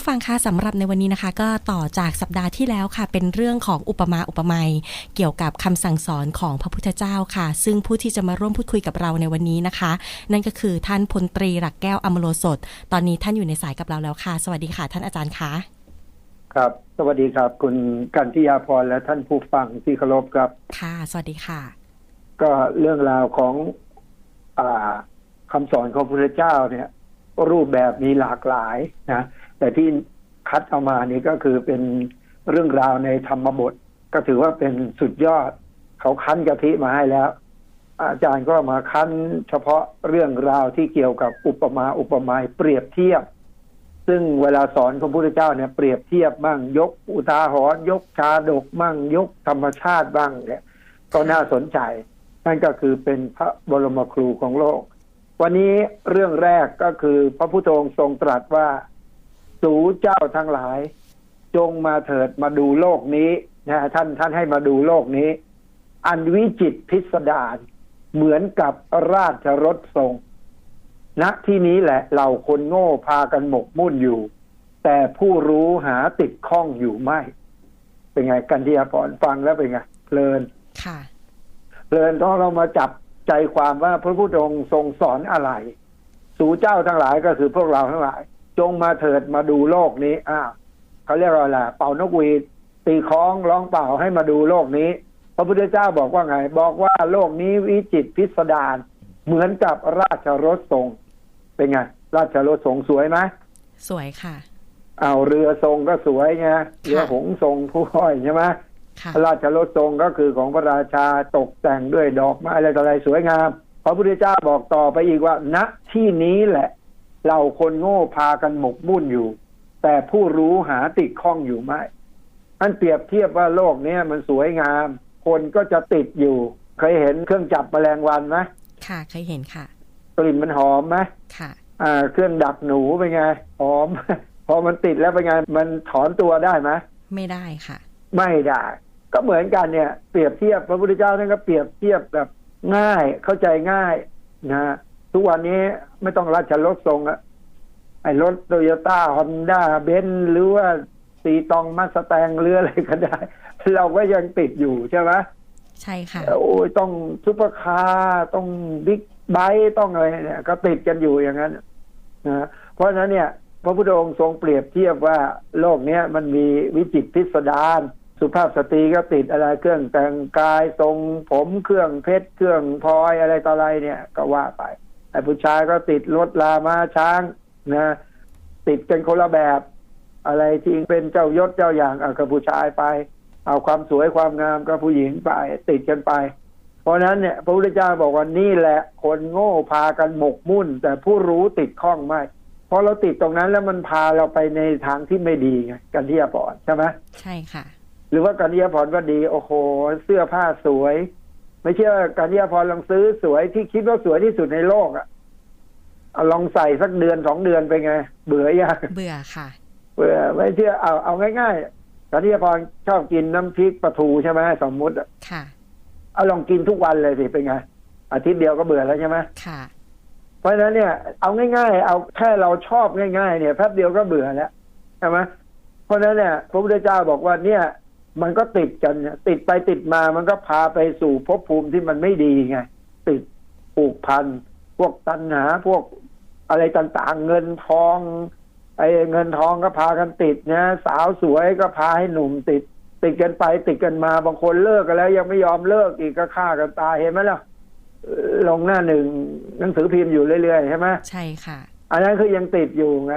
คุณผู้ฟังคะสำหรับในวันนี้นะคะ ก็ต่อจากสัปดาห์ที่แล้วค่ะ เป็นเรื่องของอุปมาอุปไมยเกี่ยวกับคำสั่งสอนของพระพุทธเจ้าค่ะ ซึ่งผู้ที่จะมาร่วมพูดคุยกับเราในวันนี้นะคะ นั่นก็คือท่านพลตรีหลักแก้วอมโลสดตอนนี้ท่านอยู่ในสายกับเราแล้วค่ะ สวัสดีค่ะ ท่านอาจารย์คะครับ สวัสดีครับ คุณกันทิยาพรและท่านผู้ฟังที่เคารพครับ ค่ะ สวัสดีค่ะ ก็เรื่องราวของอ่าคำสอนของพระพุทธเจ้าเนี่ย รูปแบบมีหลากหลายนะ แต่ที่คัดเอามานี่ก็คือเป็นเรื่องราวในธรรมบท ก็ถือว่าเป็นสุดยอด เขาคั้นกะทิมาให้แล้ว อาจารย์ก็มาคั้นเฉพาะเรื่องราวที่เกี่ยวกับอุปมาอุปไมยเปรียบเทียบ ซึ่งเวลาสอนของพระพุทธเจ้าเนี่ยเปรียบเทียบบ้างยกอุทาหรณ์ยกชาดกบ้างยกธรรมชาติบ้างเนี่ยก็น่าสนใจ นั่นก็คือเป็นพระบรมครูของโลก วันนี้เรื่องแรกก็คือพระพุทธองค์ทรงตรัสว่า สูเจ้าทั้งหลาย จงมาเถิดมาดูโลกนี้นะท่านท่านให้มาดูโลกนี้ อันวิจิตรพิสดารเหมือนกับราชรถทรงณที่นี้แหละเราคนโง่พากันหมกมุ่นอยู่ แต่ผู้รู้หาติดข้องอยู่ไม่ เป็นไงกันที่อาพรฟังแล้วเป็นไงเพลินค่ะเพลินต้องเรามาจับใจความว่าพระพุทธองค์ทรงสอนอะไร สู่เจ้าทั้งหลายก็คือพวกเราทั้งหลาย จงมาเถิดมาดูโลกนี้อ้าวเขาเรียกว่าอะไรเป่านกหวีดตีคล้องร้องเป่าให้มาดูโลกนี้ พระพุทธเจ้าบอกว่าไง บอกว่าโลกนี้วิจิตรพิสดารเหมือนกับราชรถทรง เป็นไง ราชรถทรงสวยไหมสวยค่ะเอาเรือทรงก็สวยไงเรือหงส์ทรงผู้ห้อยใช่ไหมค่ะพระราชรถทรงก็คือของพระราชาตกแต่งด้วยดอกไม้อะไรต่ออะไรสวยงาม พระพุทธเจ้าบอกต่อไปอีกว่าณที่นี้แหละ เราคนโง่พากันหมกมุ่นอยู่ แต่ผู้รู้หาติดข้องอยู่ไม่อันเปรียบเทียบว่าโลกเนี้ยมันสวยงาม คนก็จะติดอยู่ เคยเห็นเครื่องจับแมลงวันไหมค่ะ เคยเห็นค่ะ กลิ่นมันหอมไหมค่ะ อ่า เครื่องดักหนูเป็นไง หอม พอมันติดแล้วเป็นไง มันถอนตัวได้ไหมไม่ได้ค่ะ ไม่ได้ ก็เหมือนกันเนี่ย เปรียบเทียบพระพุทธเจ้าท่านก็เปรียบเทียบแบบง่ายเข้าใจง่ายนะฮะ ทุกวันนี้ไม่ต้องราชรถทรงอะไอ้รถโตโยต้าฮอนด้าเบนหรือว่าสีตองมาสแตงเรืออะไรก็ได้ เราก็ยังติดอยู่ใช่ไหมใช่ค่ะ โอ้ยต้องซุปเปอร์คาร์ต้องบิ๊กไบค์ต้องอะไรเนี่ยก็ติดกันอยู่อย่างนั้นนะเพราะฉะนั้นเนี่ย พระพุทธองค์ทรงเปรียบเทียบว่าโลกเนี้ยมันมีวิจิตรพิสดารสุภาพสตรีก็ติดอะไรเครื่องแต่งกายทรงผมเครื่องเพชรเครื่องพลอยอะไรต่ออะไรเนี่ยก็ว่าไป ไอ้ผู้ชายก็ติดรถลามาช้างนะติดกันคนละแบบ อะไรที่เป็นเจ้ายศเจ้าอย่างเอากับผู้ชายไป เอาความสวยความงามกับผู้หญิงไป ติดกันไป เพราะฉะนั้นเนี่ยพระพุทธเจ้าบอกว่านี่แหละ คนโง่พากันหมกมุ่น แต่ผู้รู้ติดข้องไม่พอเราติดตรงนั้นแล้วมันพาเราไปในทางที่ไม่ดีไงกันที่ปอนใช่ไหมใช่ค่ะ หรือว่ากันที่พรก็ดี โอ้โห เสื้อผ้าสวย ไม่เชื่อกันที่พรลองซื้อสวยที่คิดว่าสวยที่สุดในโลกอะเอาลองใส่สักเดือนสองเดือนไปไง เบื่อยังเบื่อค่ะ เบื่อไม่เชื่อเอาเอาง่ายๆกันที่พรชอบกินน้ำพริกปลาทูใช่ไหมสมมุติอะค่ะ เอาลองกินทุกวันเลยสิเป็นไงอาทิตย์เดียวก็เบื่อแล้วใช่ไหมค่ะ เพราะฉะนั้นเนี่ย เอาง่ายๆ เอาแค่เราชอบง่าย ๆ เนี่ยแป๊บเดียวก็เบื่อแล้วใช่ไหมเพราะฉะนั้นเนี่ยพระพุทธเจ้าบอกว่าเนี่ย มันก็ติดกันเนี่ยติดไปติดมามันก็พาไปสู่ภพภูมิที่มันไม่ดีไง ติดผูกพัน พวกตัณหาพวกอะไรต่างๆ เงินทองไอ้เงินทองก็พากันติดนะสาวสวยก็พาให้หนุ่มติด ติดกันไปติดกันมาบางคนเลิกกันแล้ว ยังไม่ยอมเลิกอีกก็ฆ่ากันตายเห็นไหมล่ะเอ่อลงหน้าหนึ่งหนังสือพิมพ์อยู่เรื่อยๆใช่ไหมใช่ค่ะ อันนั้นคือยังติดอยู่ไง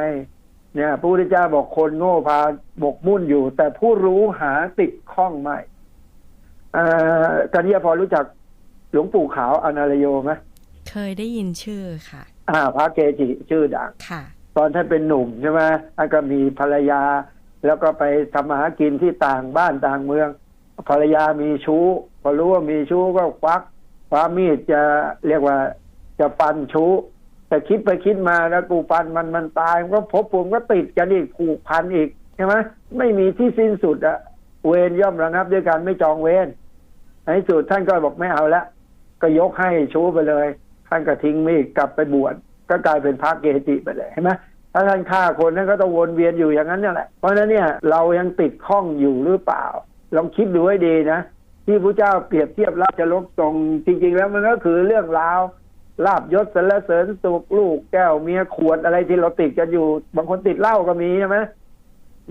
เนี่ยพระพุทธเจ้าบอกคนโง่พาบกมุ่นอยู่ แต่ผู้รู้หาติดข้องไม่อ่ากันยาพอรู้จักหลวงปู่ขาวอนาลโยไหมเคยได้ยินชื่อค่ะ อ่า พระเกจิชื่อดังค่ะ ตอนท่านเป็นหนุ่มใช่ไหมท่านก็มีภรรยา แล้วก็ไปทำมาหากินที่ต่างบ้านต่างเมือง ภรรยามีชู้ พอรู้ว่ามีชู้ก็ควักคว้ามีดจะเรียกว่าจะฟันชู้ แต่คิดไปคิดมาแล้วกูฟันมันมันตายมันก็พบผมก็ติดกันอีกผูกพันอีกใช่ไหมไม่มีที่สิ้นสุดอะเวรย่อมระงับด้วยการไม่จองเวรในที่สุดท่านก็บอกไม่เอาละก็ยกให้ชู้ไปเลย ท่านก็ทิ้งมีดกลับไปบวชก็กลายเป็นพระเกจิไปเลยเห็นไหมถ้าท่านฆ่าคนนั้นก็ต้องวนเวียนอยู่อย่างนั้นนั่แหละ เพราะฉะนั้นเนี่ยเรายังติดข้องอยู่หรือเปล่า ลองคิดดูให้ดีนะ ที่พระเจ้าเปรียบเทียบราชรกทรงจริง ๆ แล้วมันก็คือเรื่องราว ลาบยศสรรเสริญสุขลูกแก้วเมียขวดอะไรที่เราติดกันอยู่ บางคนติดเหล้าก็มีใช่ไหม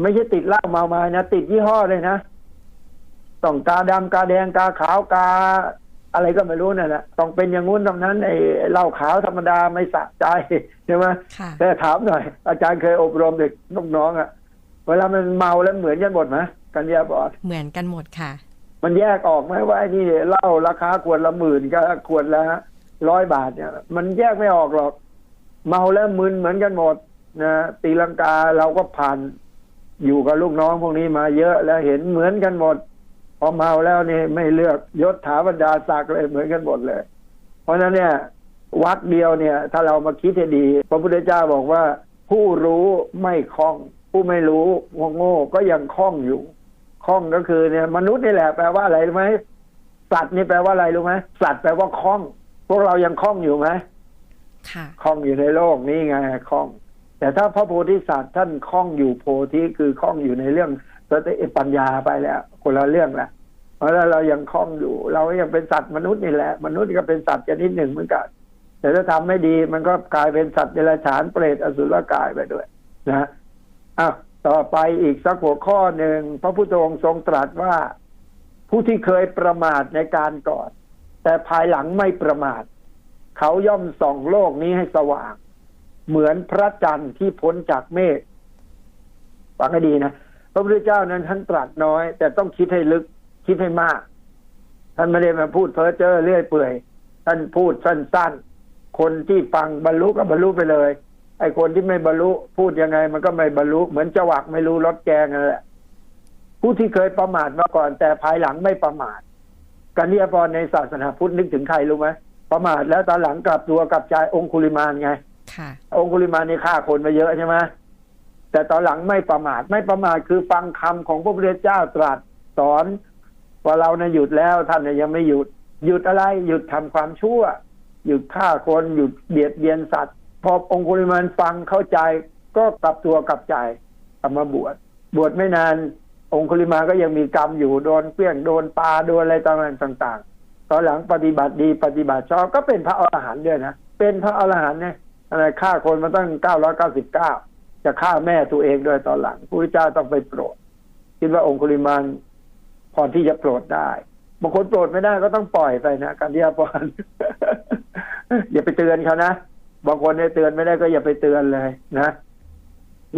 ไม่ใช่ติดเหล้าเมามานะติดยี่ห้อเลยนะต้องกาดำกาแดงกาขาวกา อะไรก็ไม่รู้นั่นแหละต้องเป็นอย่างงู้นตรงนั้นไอ้เหล้าขาวธรรมดาไม่สะใจใช่ไหมค่ะแต่ถามหน่อย อาจารย์เคยอบรมเด็กน้องๆอะ เวลามันเมาแล้วเหมือนกันหมดไหมกันยาบอดเหมือนกันหมดค่ะ มันแยกออกไหมว่าไอ้นี่เหล้าราคาขวดละหมื่นกับขวดละ ร้อยบาทเนี่ย มันแยกไม่ออกหรอก เมาแล้วมึนเหมือนกันหมดนะตีลังกาเราก็ผ่านอยู่กับลูกน้องพวกนี้มาเยอะแล้วเห็นเหมือนกันหมด พอเมาแล้วนี่ไม่เลือกยศถาบรรดาศักดิ์เลยเหมือนกันหมดเลย เพราะนั้นเนี่ยวัดเดียวเนี่ย ถ้าเรามาคิดให้ดี พระพุทธเจ้าบอกว่า ผู้รู้ไม่คล่อง ผู้ไม่รู้โง่ก็ยังคล่องอยู่คล่องก็คือเนี่ย มนุษย์นี่แหละแปลว่าอะไรรู้ไหมสัตว์นี่แปลว่าอะไรรู้ไหมสัตว์แปลว่าคล่อง วกเรายังคล่องอยู่ไหมค่ะคล่องอยู่ในโลกนี้ไงคล่อง แต่ถ้าพระโพธิสัตว์ท่านคล่องอยู่โพธิคือคล่องอยู่ในเรื่องสติปัญญาไปแล้ว คนละเรื่องละเพราะฉะนั้นเรายังคล่องอยู่ เรายังเป็นสัตว์มนุษย์นี่แหละ มนุษย์ก็เป็นสัตว์ชนิดหนึ่งเหมือนกันแต่ถ้าทำไม่ดีมันก็กลายเป็นสัตว์เดรัจฉานเปรตอสุรกายไปด้วย นะอ้าวต่อไปอีกสักหัวข้อหนึ่งพระพุทธองค์ทรงตรัสว่า ผู้ที่เคยประมาทในการก่อน แต่ภายหลังไม่ประมาท เขาย่อมส่องโลกนี้ให้สว่าง เหมือนพระจันทร์ที่พ้นจากเมฆฟังให้ดีนะพระพุทธเจ้านั้นท่านตรัสน้อย แต่ต้องคิดให้ลึกคิดให้มาก ท่านไม่ได้มาพูดเพ้อเจ้อเรื่อยเปื่อย ท่านพูดสั้นๆ คนที่ฟังบรรลุก็บรรลุไปเลย ไอ้คนที่ไม่บรรลุพูดยังไง มันก็ไม่บรรลุเหมือนจวักไม่รู้รถแกงนั่นแหละผู้ที่เคยประมาทมาก่อน แต่ภายหลังไม่ประมาท กันนิยพรในศาสนาพุทธนึกถึงใครรู้ไหมประมาทแล้วตอนหลังกลับตัวกลับใจองคุลิมานไงค่ะองคุลิมานนี่ฆ่าคนมาเยอะใช่ไหมแต่ตอนหลังไม่ประมาทไม่ประมาทคือฟังคำของพระพุทธเจ้าตรัสสอนว่าเราเนี่ยหยุดแล้วท่านเนี่ยยังไม่หยุด หยุดอะไร หยุดทำความชั่ว หยุดฆ่าคนหยุดเบียดเบียนสัตว์พอองคุลิมานฟังเข้าใจก็กลับตัวกลับใจกลับมาบวชบวชไม่นาน องคุลิมาก็ยังมีกรรมอยู่โดนเปี้ยงโดนปลาโดนอะไรต่างๆตอนหลังปฏิบัติดีปฏิบัติชอบก็เป็นพระอรหันต์ด้วยนะเป็นพระอรหันต์เนี่ยอะไรฆ่าคนมาตั้งเก้าร้อยเก้าสิบเก้าจะฆ่าแม่ตัวเองด้วยตอนหลังพระเจ้าต้องไปโปรดคิดว่าองคุลิมานพอที่จะโปรดได้บางคนโปรดไม่ได้ก็ต้องปล่อยไปนะการที่อาพรอย่าไปเตือนเขานะบางคนเนี่ยเตือนไม่ได้ก็อย่าไปเตือนเลยนะ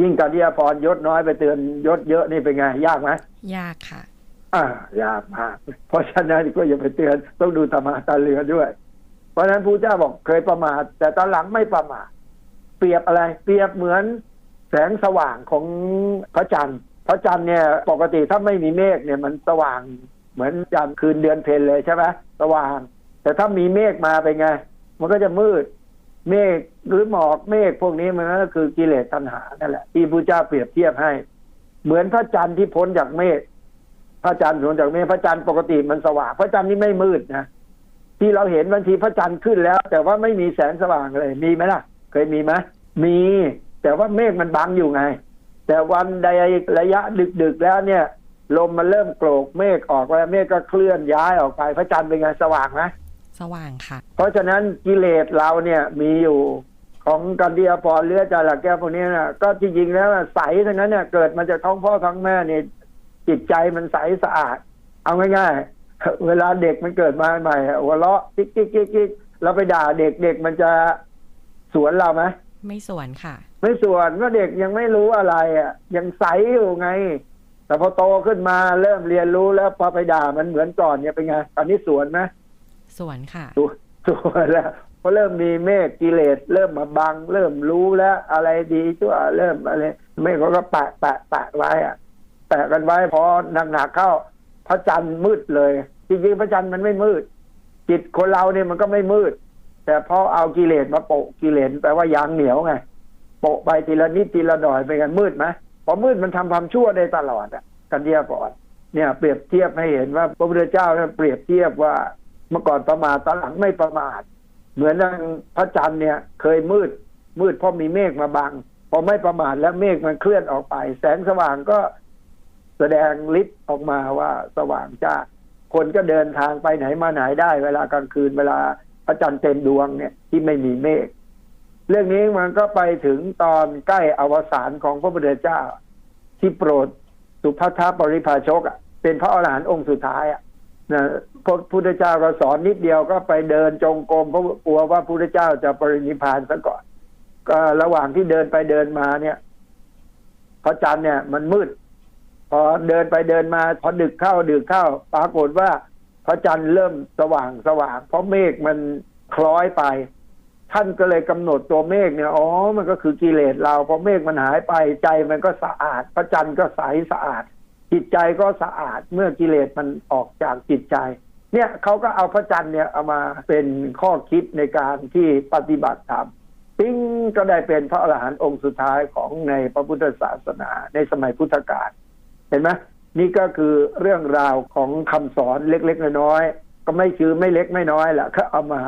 ยิ่งการที่อาพรยศน้อยไปเตือนยศเยอะนี่เป็นไง ยากไหมยากค่ะ อ่ายากมากเพราะฉะนั้นก็อย่าไปเตือนต้องดูตามาตาเรือด้วย เพราะฉะนั้นพระเจ้าบอกเคยประมาทแต่ตอนหลังไม่ประมาทเปรียบอะไร เปรียบเหมือนแสงสว่างของพระจันทร์พระจันทร์เนี่ยปกติถ้าไม่มีเมฆเนี่ยมันสว่างเหมือนจันทร์คืนเดือนเพ็ญเลยใช่ไหมสว่าง แต่ถ้ามีเมฆมาเป็นไง มันก็จะมืด เมฆหรือหมอกเมฆพวกนี้มันก็คือกิเลสตัณหานั่นแหละที่พระเจ้าเปรียบเทียบให้ เหมือนพระจันทร์ที่พ้นจากเมฆพระจันทร์พ้นจากเมฆพระจันทร์ปกติมันสว่างพระจันทร์นี่ไม่มืดนะที่เราเห็นบางทีพระจันทร์ขึ้นแล้ว แต่ว่าไม่มีแสงสว่างเลยมีไหมล่ะ เคยมีไหมมี แต่ว่าเมฆมันบังอยู่ไง แต่วันใดระยะดึกๆแล้วเนี่ย ลมมันเริ่มโกรกเมฆออกแล้วเมฆก็เคลื่อนย้ายออกไป พระจันทร์เป็นไงสว่างไหม สว่างค่ะ เพราะฉะนั้นกิเลสเราเนี่ยมีอยู่ของกันเดียพรเลือดจาระแก้วพวกนี้นะก็จริงๆแล้วน่ะใสทั้งนั้นเนี่ยเกิดมาจากท้องพ่อท้องแม่เนี่ยจิตใจมันใสสะอาด เอาง่ายๆ เวลาเด็กมันเกิดมาใหม่ๆหัวเราะกิ๊กกิ๊กกิ๊กกิ๊กเราไปด่าเด็กเด็กมันจะสวนเราไหมไม่สวนค่ะ ไม่สวนก็เด็กยังไม่รู้อะไรอะ ยังใสอยู่ไง แต่พอโตขึ้นมาเริ่มเรียนรู้แล้วพอไปด่ามันเหมือนก่อนเนี่ยเป็นไงตอนนี้สวนไหม สวนค่ะตัวตัวแล้วพอเริ่มมีเมฆกิเลสเริ่มมาบัง เริ่มรู้แล้ว อะไรดีชั่วเริ่มอะไรเมฆเขาก็แปะแปะแปะไว้อะแปะกันไว้พอหนักๆเข้า พระจันทร์มืดเลย จริงๆพระจันทร์มันไม่มืด จิตคนเราเนี่ยมันก็ไม่มืด แต่พอเอากิเลสมาโปะกิเลสแปลว่ายางเหนียวไงโปะไปทีละนิดทีละหน่อยไปกันมืดไหมพอมืดมันทำความชั่วได้ตลอดอะ กันเดียก่อนเนี่ย เปรียบเทียบให้เห็นว่าพระพุทธเจ้าเนี่ยเปรียบเทียบว่า มื่อก่อนประมาทตอนหลังไม่ประมาทเหมือนดังพระจันทร์เนี่ย เคยมืดมืดเพราะมีเมฆมาบังพอไม่ประมาทแล้วเมฆมันเคลื่อนออกไป แสงสว่างก็แสดงฤทธิ์ออกมาว่าสว่างจ้าคนก็เดินทางไปไหนมาไหนได้ เวลากลางคืนเวลาพระจันทร์เต็มดวงเนี่ยที่ไม่มีเมฆเรื่องนี้มันก็ไปถึงตอนใกล้อวสานของพระพุทธเจ้า ที่โปรดสุภัททปริภาชกเป็นพระอรหันต์องค์สุดท้ายอะ นะพระพุทธเจ้าก็สอนนิดเดียวก็ไปเดินจงกรมเพราะกลัวว่าพระพุทธเจ้าจะปรินิพานซะก่อน ก็ระหว่างที่เดินไปเดินมาเนี่ยพระจันทร์เนี่ย มันมืด พอเดินไปเดินมา พอดึกเข้าดึกเข้า ปรากฏว่าพระจันทร์เริ่มสว่างสว่าง เพราะเมฆมันคล้อยไป ท่านก็เลยกำหนดตัวเมฆเนี่ยอ๋อมันก็คือกิเลสเราพอเมฆมันหายไปใจมันก็สะอาด พระจันทร์ก็ใสสะอาด จิตใจก็สะอาดเมื่อกิเลสมันออกจากจิตใจ เนี่ยเขาก็เอาพระจันทร์เนี่ยเอามาเป็นข้อคิดในการที่ปฏิบัติธรรมปิ้งก็ได้เป็นพระอรหันต์องค์สุดท้ายของในพระพุทธศาสนาในสมัยพุทธกาลเห็นไหมนี่ก็คือเรื่องราวของคำสอนเล็กๆน้อยๆก็ไม่ชื่อไม่เล็กไม่น้อยแหละก็เอามา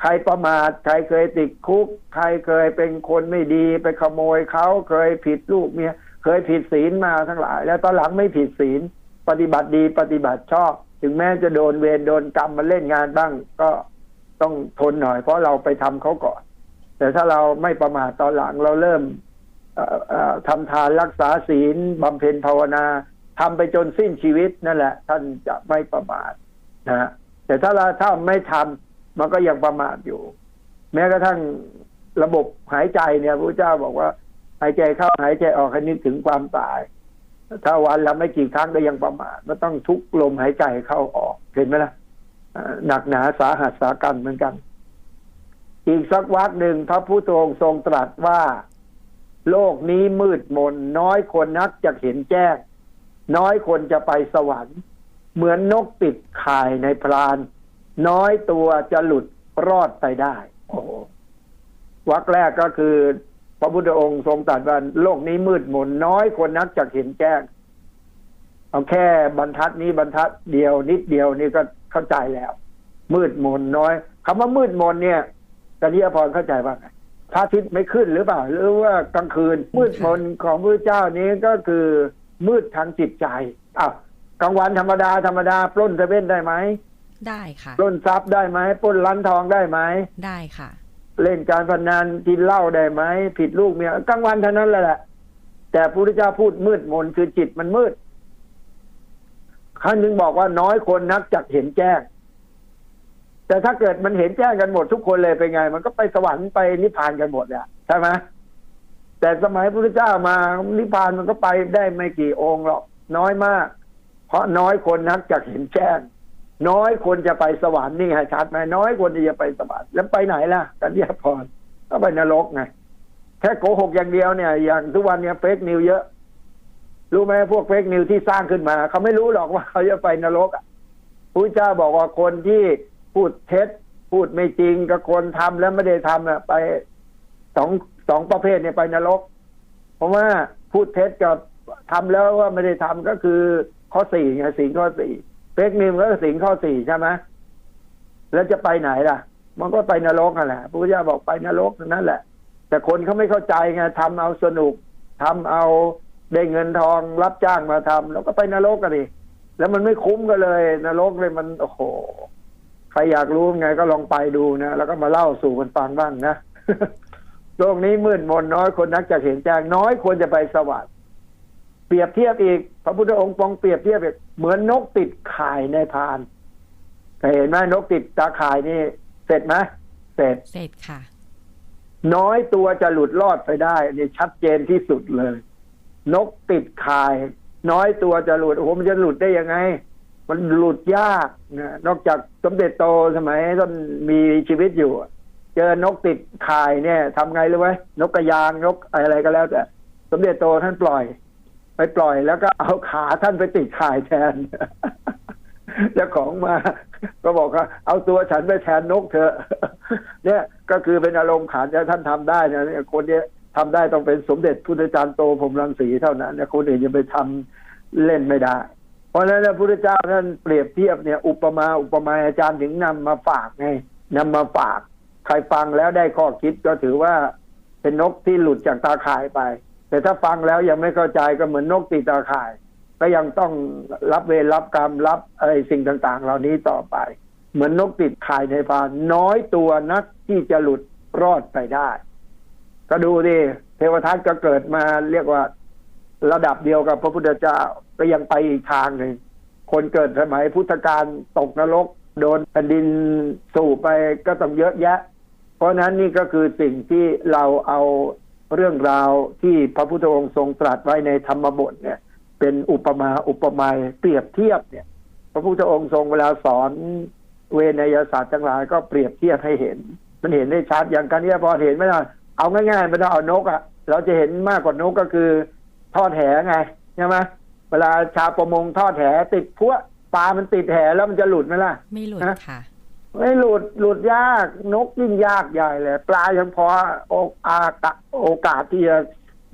ใครประมาทใครเคยติดคุก ใครเคยเป็นคนไม่ดีไปขโมยเขาเคยผิดลูกเมีย เคยผิดศีลมาทั้งหลาย แล้วตอนหลังไม่ผิดศีลปฏิบัติดีปฏิบัติชอบ ถึงแม้จะโดนเวรโดนกรรมมาเล่นงานบ้าง ก็ต้องทนหน่อย เพราะเราไปทำเขาก่อน แต่ถ้าเราไม่ประมาทตอนหลังเราเริ่มเอ่อเอ่อทำทานรักษาศีลบำเพ็ญภาวนาทำไปจนสิ้นชีวิตนั่นแหละ ท่านจะไม่ประมาทนะฮะแต่ถ้าเราถ้าไม่ทำมันก็ยังประมาทอยู่ แม้กระทั่งระบบหายใจเนี่ยพระเจ้าบอกว่า หายใจเข้าหายใจออกให้นึกถึงความตาย ถ้าวันละไม่กี่ครั้งก็ยังประมาทมันต้องทุกลมหายใจเข้าออกเห็นไหมล่ะหนักหนาสาหัสสากันเหมือนกัน อีกสักวักหนึ่งพระพุทธองค์ทรงตรัสว่า โลกนี้มืดมน น้อยคนนักจะเห็นแจ้ง น้อยคนจะไปสวรรค์ เหมือนนกติดข่ายในพราน น้อยตัวจะหลุดรอดไปได้ โอ้วักแรกก็คือ พระพุทธองค์ทรงตรัสว่าโลกนี้มืดมนน้อยคนนักจะเห็นแจ้ง เอาแค่บรรทัดนี้บรรทัดเดียวนิดเดียวนี่ก็เข้าใจแล้ว มืดมนน้อยคำว่ามืดมนเนี่ยกันิยพรเข้าใจว่าไงพระอาทิตย์ไม่ขึ้นหรือเปล่า หรือว่ากลางคืน มืดมนของพระเจ้านี้ก็คือมืดทางจิตใจอ้าวกลางวันธรรมดาธรรมดาปล้นเซเว่นได้ไหมได้ค่ะปล้นทรัพย์ได้ไหมปล้นร้านทองได้ไหมได้ค่ะ เล่นการพนันกินเหล้าได้ไหมผิดลูกเมียกลางวันเท่านั้นแหละ แต่พระพุทธเจ้าพูดมืดมนคือจิตมันมืดขั้นหนึ่งบอกว่าน้อยคนนักจักเห็นแจ้ง แต่ถ้าเกิดมันเห็นแจ้งกันหมดทุกคนเลยเป็นไง มันก็ไปสวรรค์ไปนิพพานกันหมดแหละใช่ไหมแต่สมัยพระพุทธเจ้ามานิพพานมันก็ไปได้ไม่กี่องค์หรอกน้อยมาก เพราะน้อยคนนักจักเห็นแจ้ง น้อยคนจะไปสวรรค์นี่ไงชัดไหมน้อยคนที่จะไปสวรรค์แล้วไปไหนล่ะ กันเดียพรก็ไปนรกไงแค่โกหกอย่างเดียวเนี่ย อย่างทุกวันเนี่ยเฟกนิวเยอะ รู้ไหมพวกเฟกนิวที่สร้างขึ้นมา เขาไม่รู้หรอกว่าเขาจะไปนรกอะพระเจ้าบอกว่าคนที่พูดเท็จ พูดไม่จริงกับคนทำแล้วไม่ได้ทำอะ ไปสองสองประเภทเนี่ยไปนรก เพราะว่าพูดเท็จกับทำแล้วว่าไม่ได้ทำก็คือข้อสี่ไงสิ่ข้อสี่ เฟกนิวก็สิงข้อสี่ใช่ไหมแล้วจะไปไหนล่ะ มันก็ไปนรกนั่นแหละพระพุทธเจ้าบอกไปนรกนั่นแหละ แต่คนเขาไม่เข้าใจไงทำเอาสนุกทำเอาได้เงินทองรับจ้างมาทำแล้วก็ไปนรกกันดิแล้วมันไม่คุ้มกันเลย นรกเลยมันโอ้โหใครอยากรู้ไงก็ลองไปดูนะแล้วก็มาเล่าสู่กันฟังบ้างนะโลกนี้มืดมนน้อยคนนักจะเห็นแจ้งน้อยคนจะไปสวรรค์ เปรียบเทียบอีก พระพุทธองค์ปองเปรียบเทียบอีกเหมือนนกติดข่ายในพานเคยเห็นไหมนกติดตาข่ายนี่เสร็จไหมเสร็จเสร็จค่ะ น้อยตัวจะหลุดรอดไปได้นี่ชัดเจนที่สุดเลย นกติดข่าย น้อยตัวจะหลุดโอ้โหมันจะหลุดได้ยังไง มันหลุดยากนะนอกจากสมเด็จโตสมัยต้นมีชีวิตอยู่ เจอนกติดข่ายเนี่ยทำไงรู้ไหมนกกระยางนกอะไรก็แล้วแต่สมเด็จโตท่านปล่อย ไปปล่อยแล้วก็เอาขาท่านไปติดข่ายแทนเจ้าของมา ก็บอกว่าเอาตัวฉันไปแทนนกเถอะเนี่ยก็คือเป็นอารมณ์ขันที่ท่านทำได้นะเนี่ยคนเนี้ยทำได้ต้องเป็นสมเด็จพุทธจารย์โตพรมรังสีเท่านั้นเนี่ยคนอื่นจะไปทำเล่นไม่ได้ เพราะฉะนั้นพระพุทธเจ้าท่านเปรียบเทียบเนี่ย อุปมาอุปไมยอาจารย์ถึงนำมาฝากไงนำมาฝาก ใครฟังแล้วได้ข้อคิดก็ถือว่าเป็นนกที่หลุดจากตาข่ายไป แต่ถ้าฟังแล้วยังไม่เข้าใจก็เหมือนนกติดตาข่าย ก็ยังต้องรับเวรรับกรรมรับไอะไรสิ่งต่างๆ เหล่านี้ต่อไป เหมือนนกติดข่ายในพานน้อยตัวนักที่จะหลุดรอดไปได้ ก็ดูดิเทวทัตก็เกิดมาเรียกว่า ระดับเดียวกับพระพุทธเจ้าก็ยังไปอีกทางหนึ่งคนเกิดสมัยพุทธกาลตกนรก โดนแผ่นดินสู่ไปก็ต้องเยอะแยะ เพราะนั้นนี่ก็คือสิ่งที่เราเอา เรื่องราวที่พระพุทธองค์ทรงตรัสไว้ในธรรมบทเนี่ย เป็นอุปมาอุปไมยเปรียบเทียบเนี่ย พระพุทธองค์ทรงเวลาสอนเวนยศาสตร์ทั้งหลายก็เปรียบเทียบให้เห็น มันเห็นได้ชัดอย่างการที่พอเห็นไม่ได้เอาง่ายๆไม่ต้องเอานกอะ่ะเราจะเห็นมากกว่านกก็คือทอดแหไงใช่ไหมเวลาชาวประมงทอดแหติดพวปลามันติดแหแล้วมันจะหลุดไหมล่ะ ไม่หลุดฮะค่ะ ไม่หลุดหลุดยากนกยิ่งยากใหญ่เลยปลายังพอโอกาโอกาสที่จะ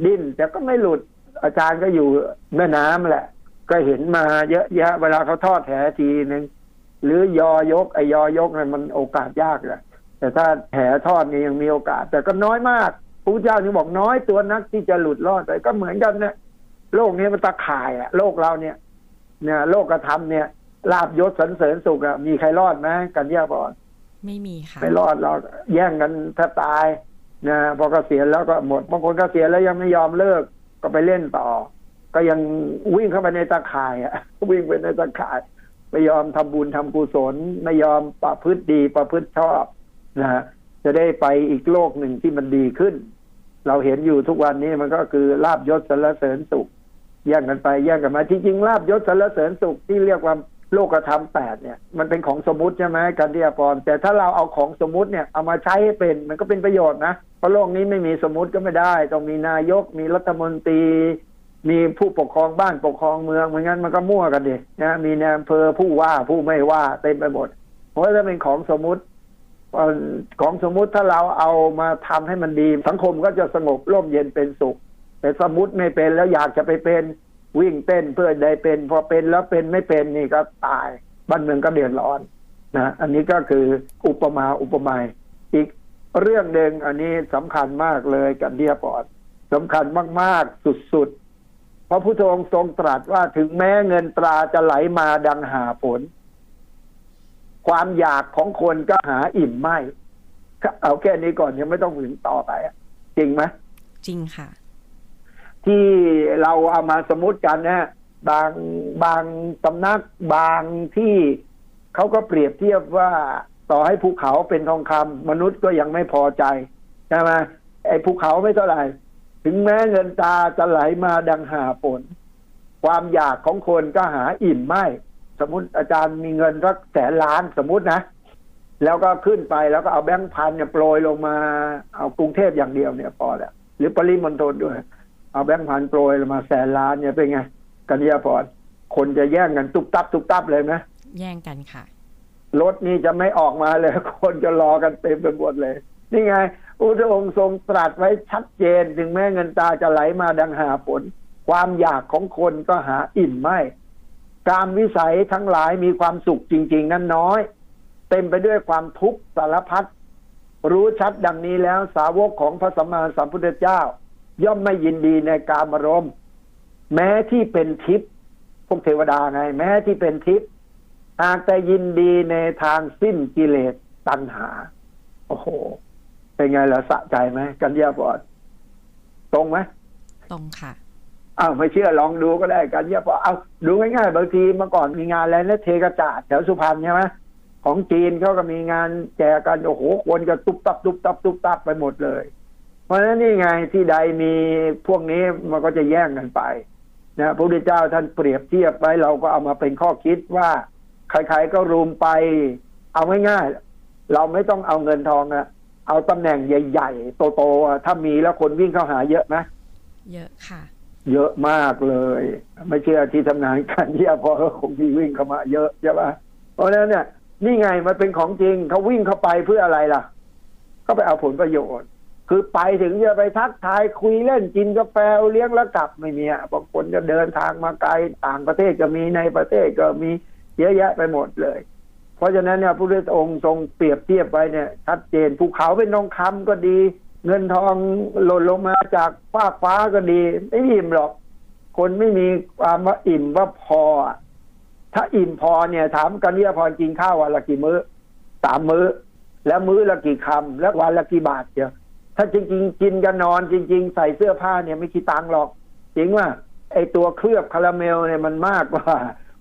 ดิ้นแต่ก็ไม่หลุดอาจารย์ก็อยู่แม่น้ำแหละ ก็เห็นมาเยอะแยะ เวลาเขาทอดแหทีหนึ่งหรือยอยกไอยอยกเนี่ยมันโอกาสยากแหละแต่ถ้าแหทอดนี่ยังมีโอกาส แต่ก็น้อยมากพระเจ้าจึงบอกน้อยตัวนักที่จะหลุดรอดไปก็เหมือนกันเนี่ยโลกนี้มันตะข่ายอะโลกเราเนี่ยเนี่ย โลกกระทำเนี่ย ลาบยศสรรเสริญสุขอะมีใครรอดไหมกันยาบอดไม่มีค่ะไม่รอดเราแย่งกันแทบตายนะพอเกษียณแล้วก็หมดบางคนเกษียณแล้วยังไม่ยอมเลิกก็ไปเล่นต่อ ก็ยังวิ่งเข้าไปในตาข่ายอะวิ่งไปในตาข่ายไม่ยอมทำบุญทำกุศลไม่ยอมประพฤติดีประพฤติชอบนะฮะจะได้ไปอีกโลกหนึ่งที่มันดีขึ้น เราเห็นอยู่ทุกวันนี้มันก็คือลาบยศสรรเสริญสุขแย่งกันไปแย่งกันมาที่จริงลาบยศสรรเสริญสุขที่เรียกว่า โลกธรรมแปดเนี่ย มันเป็นของสมมติใช่ไหมกันที่ปรแต่ถ้าเราเอาของสมมติเนี่ยเอามาใช้ให้เป็นมันก็เป็นประโยชน์นะเพราะโลกนี้ไม่มีสมมติก็ไม่ได้ ต้องมีนายกมีรัฐมนตรี มีผู้ปกครองบ้านปกครองเมืองไม่งั้นมันก็มั่วกันดินะมีนายอำเภอผู้ว่าผู้ไม่ว่าเต็มไปหมดเพราะถ้าเป็นของสมมุติของสมมุติถ้าเราเอามาทำให้มันดี สังคมก็จะสงบร่มเย็นเป็นสุข แต่สมมติไม่เป็นแล้วอยากจะไปเป็น วิ่งเต้นเพื่อได้เป็น พอเป็นแล้วเป็นไม่เป็นนี่ก็ตายบ้านเมืองก็เดือดร้อนนะอันนี้ก็คืออุปมาอุปไมยอีกเรื่องหนึ่งอันนี้สำคัญมากเลยกันเดียปอดสำคัญมากๆสุดๆพระพุทธองค์ทรงตรัสว่าถึงแม้เงินตราจะไหลมาดังหาผล ความอยากของคนก็หาอิ่มไม่เอาแค่นี้ก่อนยังไม่ต้องถึงต่อไปจริงไหมจริงค่ะ ที่เราเอามาสมมติกันนะบางบางสำนักบางที่เขาก็เปรียบเทียบว่าต่อให้ภูเขาเป็นทองคำมนุษย์ก็ยังไม่พอใจใช่ไหมไอ้ภูเขาไม่เท่าไหร่ ถึงแม้เงินตาจะไหลมาดังหาฝนความอยากของคนก็หาอิ่มไม่ สมมติอาจารย์มีเงินสักแสนล้านสมมตินะ แล้วก็ขึ้นไปแล้วก็เอาแบงค์พันเนี่ยโปรยลงมาเอากรุงเทพอย่างเดียวเนี่ยพอแล้วหรือปริมณฑลด้วย เอาแบงค์พันโปรยลงมาแสนล้านเนี่ยเป็นไงกันยาพรคนจะแย่งกันตุบตับตุบตับเลยไหมแย่งกันค่ะ รถนี่จะไม่ออกมาเลย คนจะรอกันเต็มไปหมดเลย นี่ไงพระองค์ทรงตรัสไว้ชัดเจน ถึงแม้เงินตาจะไหลมาดังหาผล ความอยากของคนก็หาอิ่มไม่การวิสัยทั้งหลายมีความสุขจริง ๆ นั้นน้อย เต็มไปด้วยความทุกข์สารพัดรู้ชัดดังนี้แล้วสาวกของพระสัมมาสัมพุทธเจ้า ย่อมไม่ยินดีในการมารมณ์แม้ที่เป็นทิพย์พวกเทวดาไง แม้ที่เป็นทิพย์หากแต่ยินดีในทางสิ้นกิเลสตัณหา โอ้โห เป็นไงล่ะสะใจไหมกันยาบอดตรงไหมตรงค่ะอ้าวไม่เชื่อลองดูก็ได้กันยาบอดเอาดูง่ายๆบางทีเมื่อก่อนมีงานอะไรนะเทกระจาดแถวสุพรรณใช่ไหมของจีนเขาก็มีงานแจกกันโอ้โหคนก็ตุบตับตุบตับตุบตับไปหมดเลย เพราะฉะนั้นนี่ไงที่ใดมีพวกนี้มันก็จะแย่งกันไปนะพระพุทธเจ้าท่านเปรียบเทียบไว้เราก็เอามาเป็นข้อคิดว่าใครๆก็รุมไป เอาง่ายๆเราไม่ต้องเอาเงินทองอะเอาตำแหน่งใหญ่ๆโตๆอะถ้ามีแล้วคนวิ่งเข้าหาเยอะไหมเยอะค่ะ เยอะมากเลย ไม่เชื่อที่ทำงานกันเยี่ยพอคงมีวิ่งเข้ามาเยอะใช่ปะเพราะฉะนั้นเนี่ยนี่ไงมันเป็นของจริงเขาวิ่งเข้าไปเพื่ออะไรล่ะ ก็ไปเอาผลประโยชน์ คือไปถึงจะไปทักทายคุยเล่นกินกาแฟเลี้ยงแล้วกลับไม่มีอะบางคนจะเดินทางมาไกลต่างประเทศก็มีในประเทศก็มีเยอะแยะไปหมดเลย เพราะฉะนั้นเนี่ยพระพุทธองค์ทรงเปรียบเทียบไว้เนี่ยชัดเจนภูเขาเป็นทองคำก็ดี เงินทองหล่นลงมาจากฟ้าฟ้าก็ดี ไม่อิ่มหรอก คนไม่มีความว่าอิ่มว่าพอ ถ้าอิ่มพอเนี่ย ถามกันเนี่ยพรกินข้าววันละกี่มื้อสามมื้อ แล้วมื้อละกี่คำแล้ววันละกี่บาทเดียว ถ้าจริง ๆ กินกันนอนจริง ๆ ใส่เสื้อผ้าเนี่ยไม่คิดตังหรอก จริงว่าไอตัวเคลือบคาราเมลเนี่ยมันมากกว่า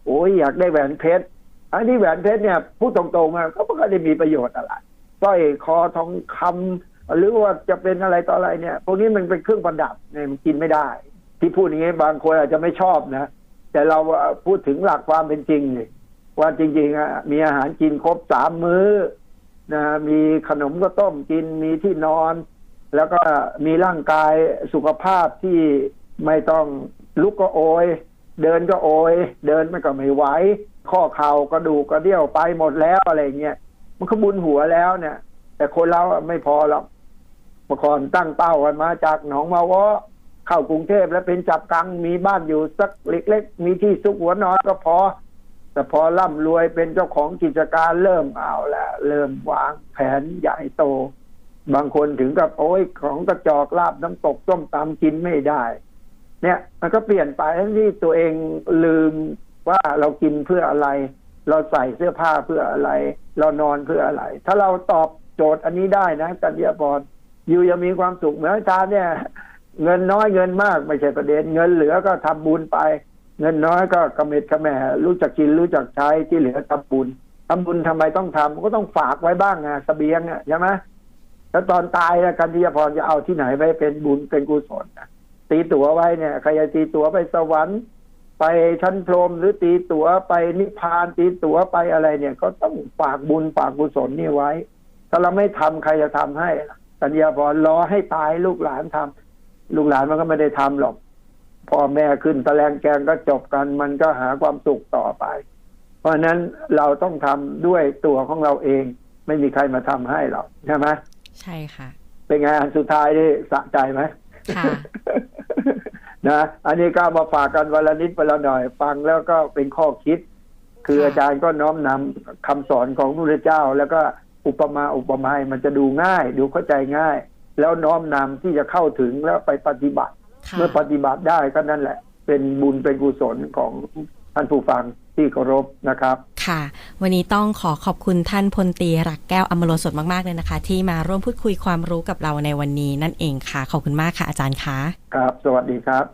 โอ้ยอยากได้แหวนเพชรอันนี้แหวนเพชรเนี่ยพูดตรงๆมาก็ไม่ได้มีประโยชน์อะไรสร้อยคอทองคำหรือว่าจะเป็นอะไรต่ออะไรเนี่ยพวกนี้มันเป็นเครื่องประดับเนี่ยมันกินไม่ได้ ที่พูดอย่างนี้บางคนอาจจะไม่ชอบนะ แต่เราพูดถึงหลักความเป็นจริงเลยว่าจริงๆอะมีอาหารกินครบสามมื้อนะมีขนมก็ต้มกินมีที่นอน แล้วก็มีร่างกายสุขภาพที่ไม่ต้องลุกก็โอย เดินก็โอย เดินมันก็ไม่ไหวข้อเข่ากระดูกกระเดี่ยวไปหมดแล้วอะไรเงี้ยมันก็บุญหัวแล้วเนี่ย แต่คนเราไม่พอหรอกเมื่อก่อนตั้งเป้ากันมาจากหนองมาวะเข้ากรุงเทพแล้วเป็นจับกังมีบ้านอยู่สักเล็ก ๆ มีที่ซุกหัวนอนก็พอ แต่พอร่ำรวยเป็นเจ้าของกิจการเริ่มเอาละเริ่มวางแผนใหญ่โต บางคนถึงกับโอ้ยของกระจอกลาบน้ำตกส้มตำกินไม่ได้ เนี่ย มันก็เปลี่ยนไปทั้งที่ตัวเองลืมว่าเรากินเพื่ออะไร เราใส่เสื้อผ้าเพื่ออะไร เรานอนเพื่ออะไร ถ้าเราตอบโจทย์อันนี้ได้นะกันเดียบอยู่ยังมีความสุขเหมือนอาจารย์เนี่ย เงินน้อยเงินมากไม่ใช่ประเด็น เงินเหลือก็ทำบุญไป เงินน้อยก็กระเม็ดกระแม่รู้จักกินรู้จักใช้ที่เหลือทำบุญทำบุญทำไมต้องทำก็ต้องฝากไว้บ้างอะเสบียงอะใช่ไหม แล้วตอนตายอะกันทียพรจะเอาที่ไหนไปเป็นบุญเป็นกุศลนะตีตั๋วไว้เนี่ยใครจะตีตั๋วไปสวรรค์ ไปชั้นพรมหรือตีตั๋วไปนิพพานตีตั๋วไปอะไรเนี่ย ก็ต้องฝากบุญฝากกุศลนี่ไว้ ถ้าเราไม่ทำใครจะทำให้กัญญาพรรอให้ตายลูกหลานทำลูกหลานมันก็ไม่ได้ทำหรอกพ่อแม่ขึ้นตะแลงแกงก็จบกันมันก็หาความสุขต่อไป เพราะฉะนั้นเราต้องทำด้วยตัวของเราเอง ไม่มีใครมาทำให้หรอกใช่ไหม ใช่ค่ะ เป็นไงอันสุดท้ายนี่สะใจไหมค่ะนะอันนี้ก็เอามาฝากกันวันละนิดวันละหน่อย ฟังแล้วก็เป็นข้อคิด คือค่ะอาจารย์ก็น้อมนำคำสอนของพระพุทธเจ้า แล้วก็อุปมาอุปไมยมันจะดูง่าย ดูเข้าใจง่าย แล้วน้อมนำที่จะเข้าถึงแล้วไปปฏิบัติค่ะเมื่อปฏิบัติได้ก็นั่นแหละ เป็นบุญเป็นกุศลของท่านผู้ฟังที่เคารพนะครับ ค่ะ วันนี้ต้องขอขอบคุณท่านพลตีรักแก้วอมโลสดมาก ๆ เลยนะคะ ที่มาร่วมพูดคุยความรู้กับเราในวันนี้นั่นเองค่ะ ขอบคุณมากค่ะอาจารย์คะ ครับ สวัสดีครับ